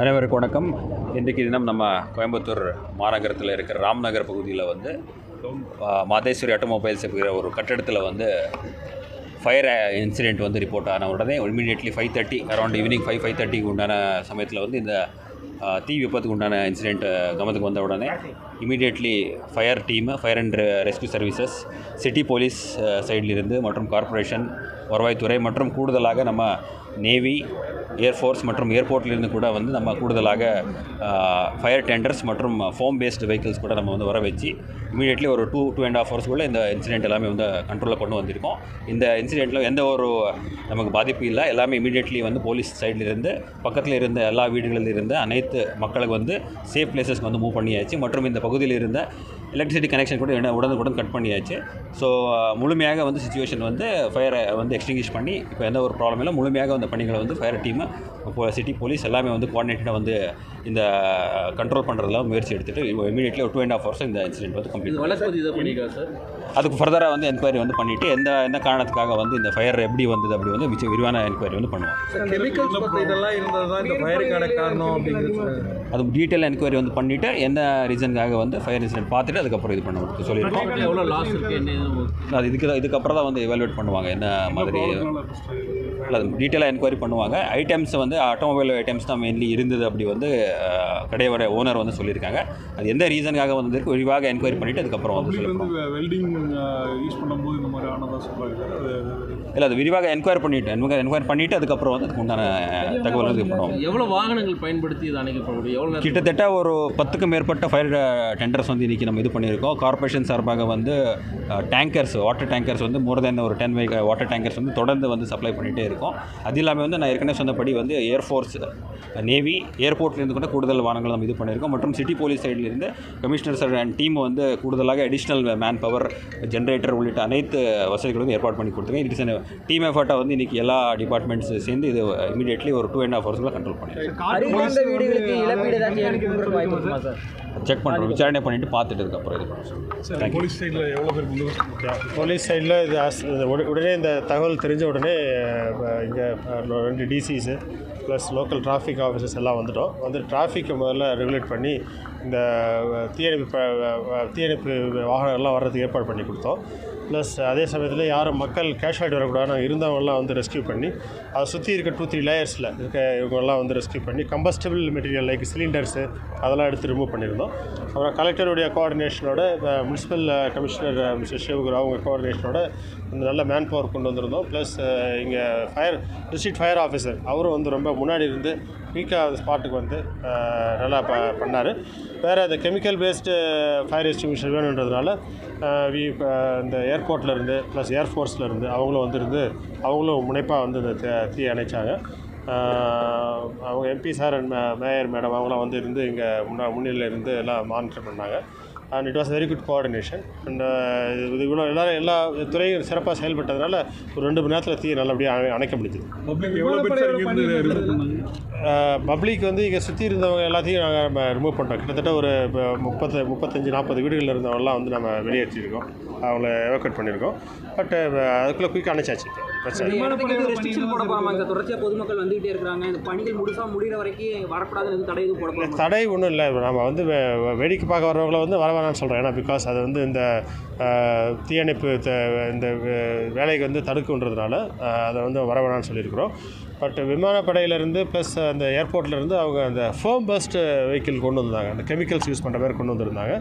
அனைவருக்கு வணக்கம். இன்றைக்கு தினம் நம்ம கோயம்புத்தூர் மாநகரத்தில் இருக்கிற ராம்நகர் பகுதியில் வந்து மாதேஸ்வரி ஆட்டோமொபைல்ஸ் இருக்கிற ஒரு கட்டடத்தில் வந்து ஃபயர் இன்சிடெண்ட் வந்து ரிப்போர்ட் ஆன உடனே immediately five thirty around evening five five தேர்ட்டிக்கு உண்டான சமயத்தில் வந்து இந்த தீ விபத்துக்கு உண்டான இன்சிடெண்ட் கவனத்துக்கு வந்த உடனே immediately fire team fire and rescue services city police சைட்லிருந்து மற்றும் கார்ப்பரேஷன் வருவாய்த்துறை மற்றும் கூடுதலாக நம்ம நேவி ஏர்ஃபோர்ஸ் மற்றும் ஏர்போர்ட்லேருந்து கூட வந்து நம்ம கூடுதலாக ஃபயர் டெண்டர்ஸ் மற்றும் ஃபோம் பேஸ்டு வெஹிக்கிள்ஸ் கூட நம்ம வந்து வர வச்சு இமீடியட்லி ஒரு டூ டூ அண்ட் ஆஃப் ஹவர்ஸ்க்குள்ளே இந்த இன்சிடென்ட் எல்லாமே வந்து கண்ட்ரோலில் கொண்டு வந்திருக்கோம். இந்த இன்சிடெண்ட்டில் எந்த ஒரு நமக்கு பாதிப்பு இல்லை. எல்லாமே இமீடியட்லி வந்து போலீஸ் சைட்லேருந்து பக்கத்தில் இருந்த எல்லா வீடுகளில் இருந்த அனைத்து மக்களுக்கு வந்து சேஃப் பிளேசஸ்க்கு வந்து மூவ் பண்ணியாச்சு. மற்றும் இந்த பகுதியில் இருந்த எலக்ட்ரிசிட்டி கனெக்ஷன் கூட உடனே- உடனுக்குடன் கட் பண்ணியாச்சு. ஸோ முழுமையாக வந்து சுச்சுவேஷன் வந்து ஃபயரை வந்து எக்ஸ்டிங்கிஷ் பண்ணி இப்போ எந்த ஒரு ப்ராப்ளம் இல்லை முழுமையாக அந்த பணிகளை வந்து ஃபயர் டீமு இப்போ சிட்டி போலீஸ் எல்லாமே வந்து கோஆர்டினேட்டடாக வந்து இந்த கண்ட்ரோல் பண்ணுறதுல முயற்சி எடுத்துகிட்டு இமீடியட்லி ஒரு டூ அண்ட் ஆஃப் ஹவர்ஸ் இந்த இன்சிடென்ட் வந்து கம்ப்ளீட் அதுக்கு ஃபர்தராக வந்து என்கொயரி வந்து பண்ணிவிட்டு எந்த என்ன காரணத்துக்காக வந்து இந்த ஃபயர் எப்படி வந்தது அப்படி வந்து மிச்ச விரிவான என்கொயரி வந்து பண்ணுவோம் கெமிக்கல்ஸ் பற்றி இதெல்லாம் இருந்தது தான் இந்த ஃபயருக்கான காரணம் அப்படிங்கிறது அது டீட்டெயில் என்கொயரி வந்து பண்ணிவிட்டு எந்த ரீசனுக்காக வந்து ஃபயர் இன்சிடென்ட் பார்த்துட்டு அதுக்கப்புறம் இது பண்ண சொல்லியிருக்கோம் எவ்வளோ லாஸ் இருக்குது என்ன இது? அது இதுக்கு தான் இதுக்கப்புறம் தான் வந்து எவாலுவேட் பண்ணுவாங்க. என்ன மாதிரி இல்லை அது டீட்டெயிலாக என்கொயரி பண்ணுவாங்க. ஐட்டம்ஸ் வந்து ஆட்டோமொபைல் ஐட்டம்ஸ் தான் மெயின்லி இருந்தது அப்படி வந்து கடையோட ஓனர் வந்து சொல்லியிருக்காங்க. அது எந்த ரீசனுக்காக வந்திருக்கு விரிவாக என்கொயரி பண்ணிவிட்டு அதுக்கப்புறம் வந்து சொல்லியிருக்கோம் இருந்து வெல்டிங் யூஸ் பண்ணும்போது இந்த மாதிரி ஆனதாக சொல்கிறாங்க இல்லை அது விரிவாக என்கொயரி பண்ணிவிட்டு என்கொயரி பண்ணிவிட்டு அதுக்கப்புறம் வந்து அதுக்கு உண்டான தகவல் இது பண்ணுவோம். எவ்வளோ வாகனங்கள் பயன்படுத்தி இது அணைக்கப்பட முடியும் எவ்வளோ கிட்டத்தட்ட ஒரு பத்துக்கும் மேற்பட்ட ஃபயர் டெண்டர்ஸ் வந்து இன்றைக்கி நம்ம இது பண்ணியிருக்கோம். கார்ப்பரேஷன் சார்பாக வந்து டேங்கர்ஸ் வாட்டர் டேங்கர்ஸ் வந்து மோர் தென் ஒரு டென் வெஹிக் வாட்டர் டேங்கர்ஸ் வந்து தொடர்ந்து வந்து சப்ளை பண்ணிகிட்டே இருக்கோம். அது இல்லாமல் வந்து நான் ஏற்கனவே சொன்னபடி வந்து ஏர்ஃபோர்ஸ் நேவி ஏர்போர்ட்லேருந்து கூட கூடுதல் வாகனங்கள் நம்ம இது பண்ணியிருக்கோம். மற்றும் சிட்டி போலீஸ் சைட்லேருந்து கமிஷனர் சார் அண்ட் டீம் வந்து கூடுதலாக அடிஷ்னல் மேன் பவர் ஜென்ரேட்டர் உள்ளிட்ட அனைத்து வசதிகளும் ஏற்பாடு பண்ணி கொடுத்துருக்கேன் இட்ஸ் டீம் எஃபர்ட்டாக வந்து இன்றைக்கி எல்லா டிபார்ட்மெண்ட்ஸ் சேர்ந்து இது இமீடியட்லி ஒரு டூ அண்ட் ஹாஃப் ஹவர்ஸ்க்குள்ள கண்ட்ரோல் பண்ணிடுறோம். செக் பண்ணுறோம் விசாரணை பண்ணிவிட்டு பார்த்துட்டு அதுக்கப்புறம் இது பண்ணுறோம் போலீஸ் சைடில் எவ்வளோ பேர் போலீஸ் சைடில் இது உடனே இந்த தகவல் தெரிஞ்ச உடனே இங்கே ரெண்டு DCs plus local traffic officers எல்லாம் வந்துட்டோம். வந்து டிராஃபிக்கை முதல்ல ரெகுலேட் பண்ணி இந்த தீயணைப்பு தீயணைப்பு வாகனங்கள்லாம் வர்றதுக்கு ஏற்பாடு பண்ணி கொடுத்தோம். ப்ளஸ் அதே சமயத்தில் யாரும் மக்கள் கேஷுவாலிட்டி வரக்கூடாது நாங்கள் இருந்தவங்கலாம் வந்து ரெஸ்க்யூ பண்ணி அதை சுற்றி இருக்க டூ த்ரீ லேயர்ஸில் இருக்க இவங்கெல்லாம் வந்து ரெஸ்க்யூ பண்ணி கம்பஸ்டபிள் மெட்டீரியல் லைக் சிலிண்டர்ஸு அதெல்லாம் எடுத்து ரிமூவ் பண்ணியிருந்தோம். அப்புறம் கலெக்டருடைய கோஆர்டினேஷனோட முனிசிபல் கமிஷனர் மிஸ்டர் சிவகுரு அவங்க கோஆர்டினேஷனோட நல்ல மேன் பவர் கொண்டு வந்திருந்தோம். ப்ளஸ் இங்கே ஃபயர் டிஸ்ட்ரிக்ட் ஃபயர் ஆஃபீஸர் அவரும் வந்து ரொம்ப முன்னாடி இருந்து குயிக்காக அந்த ஸ்பாட்டுக்கு வந்து uh, நல்லா ப பண்ணார். வேறு அந்த கெமிக்கல் பேஸ்டு ஃபயர் எஸ்டிங்யூஷன் வேணுன்றதுனால uh, வி uh, இந்த ஏர்போர்ட்டில் இருந்து ப்ளஸ் ஏர்ஃபோர்ஸில் இருந்து அவங்களும் வந்துருந்து அவங்களும் முனைப்பாக வந்து இந்த தீ- தீயை அணைச்சாங்க. அவங்க MP sir and mayor madam அவங்களாம் வந்து இருந்து இங்கே முன்னா முன்னிலையில் இருந்து எல்லாம் மானிட்டர் பண்ணாங்க. And it was very good coordination and இது இவ்வளோ எல்லாரும் எல்லா துறையும் சிறப்பாக செயல்பட்டதுனால ஒரு ரெண்டு மணி நேரத்தில் தீ நல்லபடியாக அணை- அணைக்க முடிஞ்சுது. பப்ளிக் வந்து இங்கே சுற்றி இருந்தவங்க எல்லாத்தையும் நாங்கள் நம்ம ரிமூவ் பண்ணிட்டோம். கிட்டத்தட்ட ஒரு இப்போ முப்பத்து முப்பத்தஞ்சு நாற்பது வீடுகளில் இருந்தவங்கலாம் வந்து நம்ம வெளியேற்றிருக்கோம். அவங்கள எவாக்குவேட் பண்ணியிருக்கோம் பட் அதுக்குள்ளே குயிக்காக அணைச்சாச்சு. தடை ஒன்றும் இல்லை நம்ம வந்து வேடிக்கை பார்க்க வரவங்கள வந்து வர வேணாம்னு சொல்கிறேன் ஏன்னா பிகாஸ் அது வந்து இந்த தீயணைப்பு இந்த வேலைக்கு வந்து தடுக்குன்றதுனால அதை வந்து வர வேணாம்னு சொல்லியிருக்கிறோம். பட் விமானப்படையிலேருந்து ப்ளஸ் அந்த ஏர்போர்ட்லேருந்து அவங்க அந்த ஃபோம் பஸ்ட் வெஹிக்கிள் கொண்டு வந்தாங்க அந்த கெமிக்கல்ஸ் யூஸ் பண்ணுற மாதிரி கொண்டு வந்திருந்தாங்க.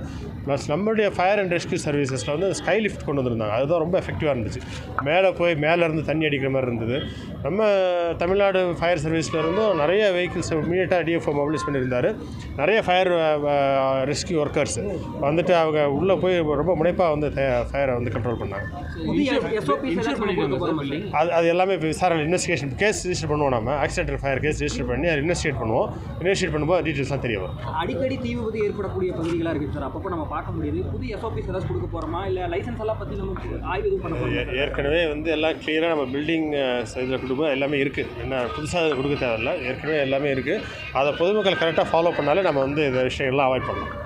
ப்ளஸ் நம்மளுடைய ஃபயர் அண்ட் ரெஸ்க்யூ சர்வீசஸில் வந்து ஸ்கை லிஃப்ட் கொண்டு வந்திருந்தாங்க. அதுதான் ரொம்ப எஃபெக்டிவாக இருந்துச்சு. மேலே போய் மேலேருந்து தண்ணி அடிக்கிற மாதிரி இருந்தது. நம்ம தமிழ்நாடு ஃபயர் சர்வீஸில் இருந்தும் நிறைய வெஹிக்கிள்ஸ் இமீடியட்டாக டிஎஃப்ஓ மொபிலைஸ் பண்ணியிருந்தாரு. நிறைய ஃபயர் ரெஸ்க்யூ ஒர்க்கர்ஸ் வந்துட்டு அவங்க உள்ளே போய் ரொம்ப முனைப்பாக வந்து ஃபயரை வந்து கண்ட்ரோல் பண்ணாங்க. அது அது எல்லாமே இப்போ விசாரணை இன்வெஸ்டிகேஷன் கேஸ் ரிஜிஸ்டர் பண்ணுவோம் நம்ம ஆக்சிடென்டல் ஃபயர் கேஸ் ரிஜிஸ்டர் பண்ணி அதை இன்வெஸ்டிகேட் பண்ணுவோம். இன்வெஸ்டிகேட் பண்ணும்போது டீட்டெயில்ஸ்லாம் தெரிய வரும். அடிக்கடி தீ விபத்து ஏற்படக்கூடிய பகுதிகளா இருக்கு சார். அப்பப்போ நம்ம பார்க்க முடியுது. புதிய எஸ்ஓபிஸ் ஏதாச்சும் கொடுக்க போறோமா? இல்ல லைசன்ஸ் எல்லாம் பத்தி நம்ம ஆய்வு பண்ண போறோமா? ஏ- ஏற்கனவே வந்து எல்லாம் கிளியராக நம்ம பில்டிங் இதில் கொடுக்கும் எல்லாமே இருக்குது என்ன புதுசாக கொடுக்க தேவையில்ல. ஏற்கனவே எல்லாமே இருக்குது அதை பொதுமக்கள் கரெக்டாக ஃபாலோ பண்ணாலே நம்ம வந்து இந்த விஷயங்கள்லாம் அவாய்ட் பண்ணலாம்.